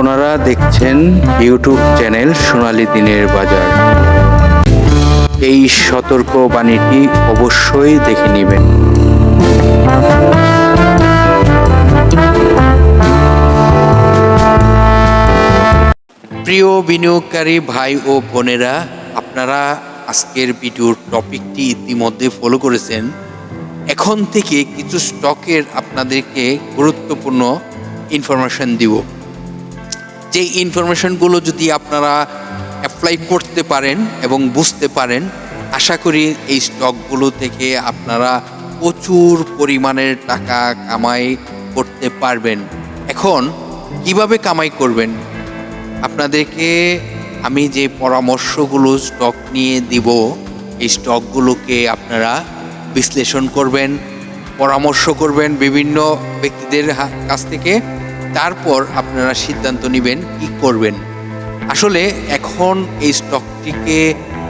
আপনারা দেখছেন YouTube channel সোনালি দিনের বাজার। এই সতর্ক বাণীটি অবশ্যই দেখে নেবেন। প্রিয় বিনিয়োগকারী ভাই ও বোনেরা, আপনারা আজকের ভিডিওর টপিকটি ইতিমধ্যে ফলো করেছেন। এখন থেকে কিছু স্টকের আপনাদেরকে গুরুত্বপূর্ণ ইনফরমেশন দিব। যে ইনফরমেশনগুলো যদি আপনারা অ্যাপ্লাই করতে পারেন এবং বুঝতে পারেন, আশা করি এই স্টকগুলো থেকে আপনারা প্রচুর পরিমাণের টাকা কামাই করতে পারবেন। এখন, কীভাবে কামাই করবেন? আপনাদেরকে আমি যে পরামর্শগুলো স্টক নিয়ে দিব, এই স্টকগুলোকে আপনারা বিশ্লেষণ করবেন, পরামর্শ করবেন বিভিন্ন ব্যক্তিদের কাছ থেকে। তারপর আপনারা সিদ্ধান্ত নেবেন কি করবেন। আসলে এখন এই স্টকটিকে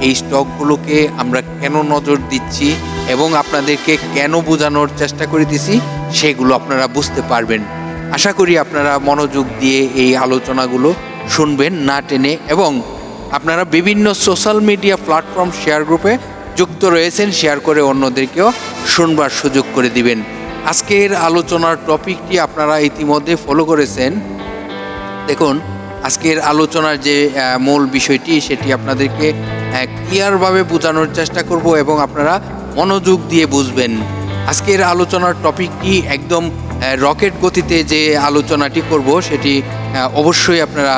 এই স্টকগুলোকে আমরা কেন নজর দিচ্ছি এবং আপনাদেরকে কেন বোঝানোর চেষ্টা করে দিছি, সেগুলো আপনারা বুঝতে পারবেন। আশা করি আপনারা মনোযোগ দিয়ে এই আলোচনাগুলো শুনবেন না টেনে এবং আপনারা বিভিন্ন সোশ্যাল মিডিয়া প্ল্যাটফর্ম শেয়ার গ্রুপে যুক্ত রয়েছেন শেয়ার করে অন্যদেরকেও শুনবার সুযোগ করে দিবেন। আজকের আলোচনার টপিকটি আপনারা ইতিমধ্যে ফলো করেছেন। দেখুন, আজকের আলোচনার যে মূল বিষয়টি, সেটি আপনাদেরকে ক্লিয়ারভাবে বোঝানোর চেষ্টা করব এবং আপনারা মনোযোগ দিয়ে বুঝবেন। আজকের আলোচনার টপিকটি একদম রকেট গতিতে যে আলোচনাটি করব, সেটি অবশ্যই আপনারা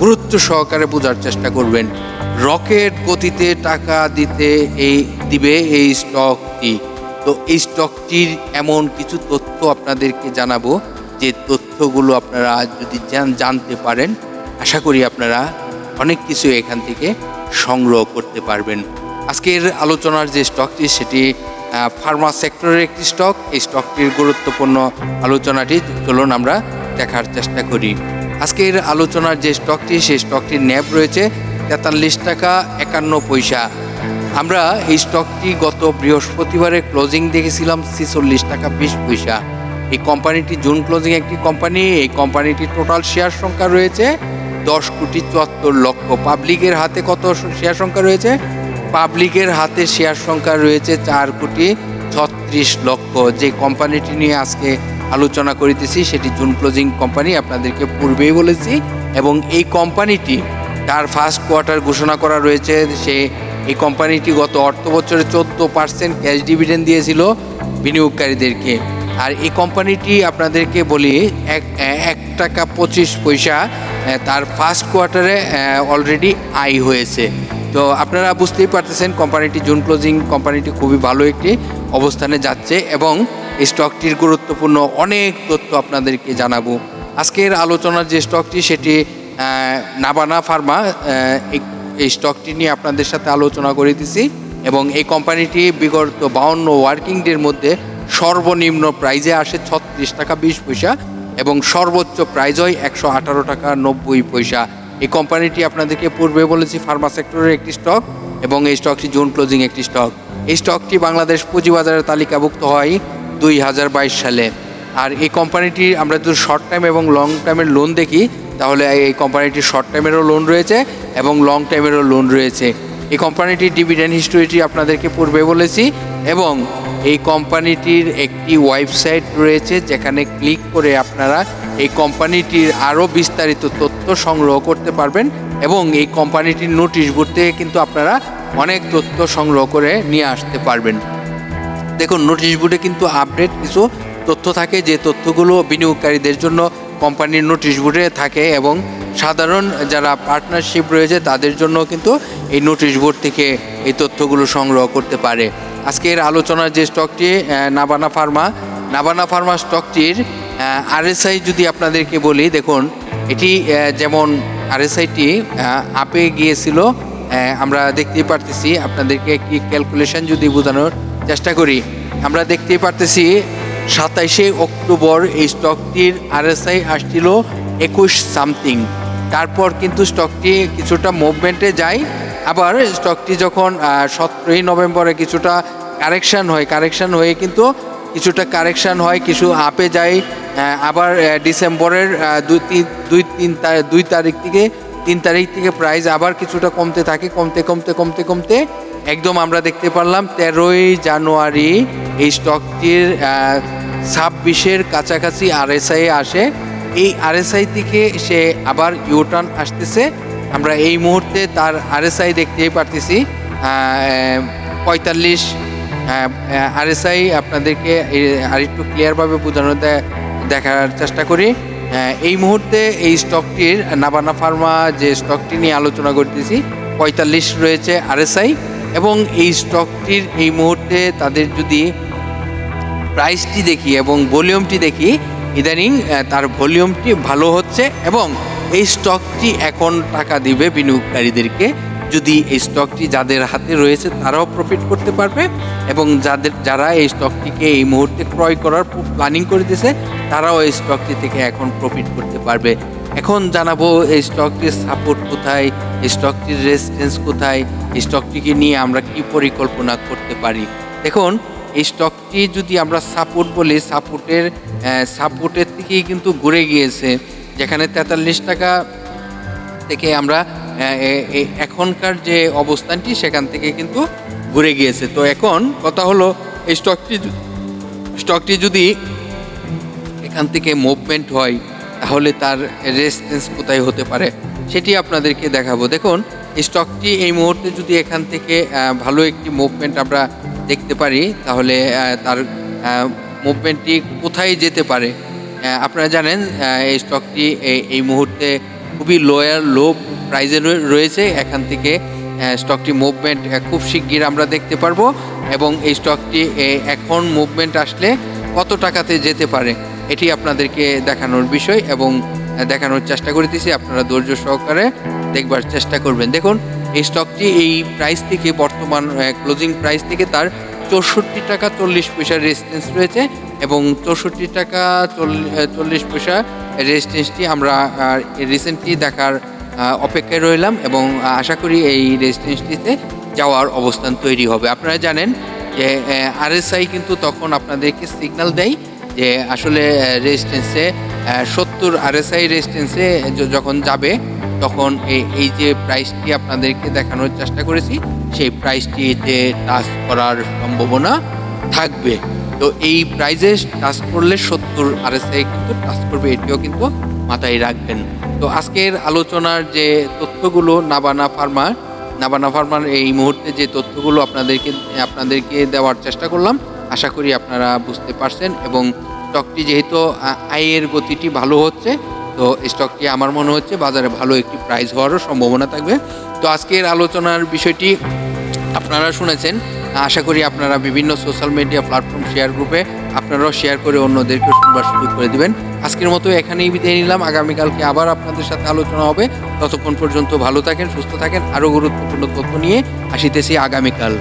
গুরুত্ব সহকারে বোঝার চেষ্টা করবেন। রকেট গতিতে টাকা দিতে এই, দিবে এই স্টকটি তো এই স্টকটির এমন কিছু তথ্য আপনাদেরকে জানাব যে তথ্যগুলো আপনারা যদি জান- জানতে পারেন, আশা করি আপনারা অনেক কিছু এখান থেকে সংগ্রহ করতে পারবেন। আজকের আলোচনার যে স্টকটি সেটি ফার্মা সেক্টরের একটি স্টক এই স্টকটির গুরুত্বপূর্ণ আলোচনাটি চলুন আমরা দেখার চেষ্টা করি। আজকের আলোচনার যে স্টকটি সেই স্টকটির ন্যাব রয়েছে তেতাল্লিশ টাকা একান্ন পয়সা। আমরা এই স্টকটি গত বৃহস্পতিবারে ক্লোজিং দেখেছিলাম, ছিচল্লিশ টাকা বিশ পয়সা। এই কোম্পানিটি জুন ক্লোজিং একটি কোম্পানি এই কোম্পানিটির টোটাল শেয়ার সংখ্যা রয়েছে দশ কোটি চুয়াত্তর লক্ষ। পাবলিকের হাতে কত শেয়ার সংখ্যা রয়েছে? পাবলিকের হাতে শেয়ার সংখ্যা রয়েছে চার কোটি ছত্রিশ লক্ষ। যে কোম্পানিটি নিয়ে আজকে আলোচনা করিতেছি, সেটি জুন ক্লোজিং কোম্পানি আপনাদেরকে পূর্বেই বলেছি। এবং এই কোম্পানিটি তার ফার্স্ট কোয়ার্টার ঘোষণা করা রয়েছে সে এই কোম্পানিটি গত অর্থ বছরে চোদ্দ পার্সেন্ট ক্যাশ ডিভিডেন্ড দিয়েছিল বিনিয়োগকারীদেরকে। আর এই কোম্পানিটি আপনাদেরকে বলি, এক এক টাকা পঁচিশ পয়সা তার ফার্স্ট কোয়ার্টারে অলরেডি আয় হয়েছে। তো আপনারা বুঝতেই পারতেছেন, কোম্পানিটি জুন ক্লোজিং কোম্পানিটি খুবই ভালো একটি অবস্থানে যাচ্ছে এবং স্টকটির গুরুত্বপূর্ণ অনেক তথ্য আপনাদেরকে জানাব। আজকের আলোচনার যে স্টকটি সেটি নাবানা ফার্মা এই- স্টকটি নিয়ে আপনাদের সাথে আলোচনা করে দিছি এবং এই কোম্পানিটি বিগত বাউন্ন ওয়ার্কিং ডের মধ্যে সর্বনিম্ন প্রাইজে আসে ছত্রিশ টাকা বিশ পয়সা এবং সর্বোচ্চ প্রাইজ হয় একশো আঠারো টাকা নব্বই পয়সা। এই কোম্পানিটি আপনাদেরকে পূর্বে বলেছি ফার্মা সেক্টরের একটি স্টক এবং এই স্টকটি জুন ক্লোজিং একটি স্টক। এই স্টকটি বাংলাদেশ পুঁজিবাজারের তালিকাভুক্ত হয় দুই হাজার বাইশ সালে। আর এই কোম্পানিটি আমরা যদি শর্ট টাইম এবং লং টাইমের লোন দেখি তাহলে এই কোম্পানিটির শর্ট টাইমেরও লোন রয়েছে এবং লং টাইমেরও লোন রয়েছে। এই কোম্পানিটির ডিভিডেন্ড হিস্টোরিটি আপনাদেরকে পূর্বে বলেছি এবং এই কোম্পানিটির একটি ওয়েবসাইট রয়েছে যেখানে ক্লিক করে আপনারা এই কোম্পানিটির আরও বিস্তারিত তথ্য সংগ্রহ করতে পারবেন এবং এই কোম্পানিটির নোটিশ বোর্ড থেকে কিন্তু আপনারা অনেক তথ্য সংগ্রহ করে নিয়ে আসতে পারবেন। দেখুন নোটিশ বোর্ডে কিন্তু আপডেট কিছু তথ্য থাকে। যে তথ্যগুলো বিনিয়োগকারীদের জন্য কোম্পানির নোটিশ বোর্ডে থাকে এবং সাধারণ যারা পার্টনারশিপ রয়েছে তাদের জন্য কিন্তু এই নোটিশ বোর্ড থেকে এই তথ্যগুলো সংগ্রহ করতে পারে। আজকের আলোচনার যে স্টকটি নাবানা ফার্মা নাবানা ফার্মা স্টকটির আরএসআই যদি আপনাদেরকে বলি, দেখুন, এটি যেমন আরএসআইটি আপে গিয়েছিল আমরা দেখতেই পারতেছি, আপনাদেরকে একটি ক্যালকুলেশন যদি বোঝানোর চেষ্টা করি, আমরা দেখতেই পারতেছি সাতাইশে অক্টোবর এই স্টকটির আরএসআই আসছিল একুশ সামথিং তারপর কিন্তু স্টকটি কিছুটা মুভমেন্টে যায়। আবার স্টকটি যখন সতেরোই নভেম্বরে কিছুটা কারেকশন হয় কারেকশন হয়ে কিন্তু কিছুটা কারেকশন হয়, কিছু আপে যায়। আবার ডিসেম্বরের দুই তিন দুই তিন দুই তারিখ থেকে, তিন তারিখ থেকে প্রাইস আবার কিছুটা কমতে থাকে, কমতে কমতে কমতে কমতে। একদম আমরা দেখতে পারলাম তেরোই জানুয়ারি এই স্টকটির ছাব্বিশের কাছাকাছি আরএসআই আসে। এই আরএসআই থেকে সে আবার ইউটার্ন আসতেছে। আমরা এই মুহূর্তে তার আরএসআই দেখতেই পারতেছি। পঁয়তাল্লিশ আরএসআই আপনাদেরকে আরেকটু ক্লিয়ারভাবে বোঝানো দেখার চেষ্টা করি। এই মুহূর্তে এই স্টকটির নাবানা ফার্মা যে স্টকটি নিয়ে আলোচনা করতেছি, পঁয়তাল্লিশ রয়েছে আরএসআই এবং এই স্টকটির এই মুহূর্তে তাদের যদি প্রাইসটি দেখি এবং ভলিউমটি দেখি, ইদানিং তার ভলিউমটি ভালো হচ্ছে এবং এই স্টকটি এখন টাকা দিবে বিনিয়োগকারীদেরকে। যদি এই স্টকটি যাদের হাতে রয়েছে তারাও প্রফিট করতে পারবে এবং যাদের, যারা এই স্টকটিকে এই মুহূর্তে ক্রয় করার প্ল্যানিং করে দিয়েছে, তারাও এই স্টকটি থেকে এখন প্রফিট করতে পারবে। এখন জানাব এই স্টকটির সাপোর্ট কোথায়, এই স্টকটির রেজিস্ট্যান্স কোথায়, এই স্টকটিকে নিয়ে আমরা কি পরিকল্পনা করতে পারি। দেখুন এই স্টকটি যদি আমরা সাপোর্ট বলি সাপোর্টের সাপোর্টের থেকেই কিন্তু ঘুরে গিয়েছে। যেখানে তেতাল্লিশ টাকা থেকে আমরা এখনকার যে অবস্থানটি, সেখান থেকে কিন্তু ঘুরে গিয়েছে। তো এখন কথা হলো, এই স্টকটি স্টকটি যদি এখান থেকে মুভমেন্ট হয়, তাহলে তার রেজিস্ট্যান্স কোথায় হতে পারে, সেটি আপনাদেরকে দেখাবো। দেখুন স্টকটি এই মুহূর্তে যদি এখান থেকে ভালো একটি মুভমেন্ট আমরা দেখতে পারি, তাহলে তার মুভমেন্টটি কোথায় যেতে পারে? আপনারা জানেন এই স্টকটি এই- মুহূর্তে খুবই লোয়ার লো প্রাইজে রয়েছে। এখান থেকে স্টকটি মুভমেন্ট খুব শিগগির আমরা দেখতে পারব এবং এই স্টকটি এখন মুভমেন্ট আসলে কত টাকাতে যেতে পারে, এটি আপনাদেরকে দেখানোর বিষয় এবং দেখানোর চেষ্টা করিতেছি। আপনারা ধৈর্য সহকারে দেখবার চেষ্টা করবেন। দেখুন, এই স্টকটি এই প্রাইস থেকে বর্তমান ক্লোজিং প্রাইস থেকে তার চৌষট্টি টাকা চল্লিশ পয়সার রেজিস্ট্যান্স রয়েছে এবং চৌষট্টি টাকা চল্লিশ পয়সা রেজিস্ট্যান্সটি আমরা রিসেন্টলি দেখার অপেক্ষায় রইলাম এবং আশা করি এই রেজিস্ট্যান্সটিতে যাওয়ার অবস্থান তৈরি হবে। আপনারা জানেন যে আরএসআই কিন্তু তখন আপনাদেরকে সিগন্যাল দেয় যে আসলে রেজিস্ট্যান্সে সত্তর আরএসআই রেজিস্ট্যান্সে যখন যাবে, তখন এই যে প্রাইসটি আপনাদেরকে দেখানোর চেষ্টা করেছি, সেই প্রাইসটিতে টাচ করার সম্ভাবনা থাকবে। তো এই প্রাইজে টাচ করলে সত্তর আরএসআই কিন্তু টাচ করবে, এটিও কিন্তু মাথায় রাখবেন। তো আজকের আলোচনার যে তথ্যগুলো নাবানা ফার্মা নাবানা ফার্মার এই মুহূর্তে যে তথ্যগুলো আপনাদেরকে আপনাদেরকে দেওয়ার চেষ্টা করলাম, আশা করি আপনারা বুঝতে পারছেন এবং স্টকটি যেহেতু আয়ের গতিটি ভালো হচ্ছে, তো স্টকটি আমার মনে হচ্ছে বাজারে ভালো একটি প্রাইস হওয়ারও সম্ভাবনা থাকবে। তো আজকের আলোচনার বিষয়টি আপনারা শুনেছেন। আশা করি আপনারা বিভিন্ন সোশ্যাল মিডিয়া প্ল্যাটফর্ম শেয়ার গ্রুপে আপনারাও শেয়ার করে অন্যদেরকে শুনবার সুযোগ করে দিবেন। আজকের মতো এখানেই বিদায় নিলাম। আগামীকালকে আবার আপনাদের সাথে আলোচনা হবে। ততক্ষণ পর্যন্ত ভালো থাকেন, সুস্থ থাকেন। আরও গুরুত্বপূর্ণ তথ্য নিয়ে আসিতেছি আগামীকাল।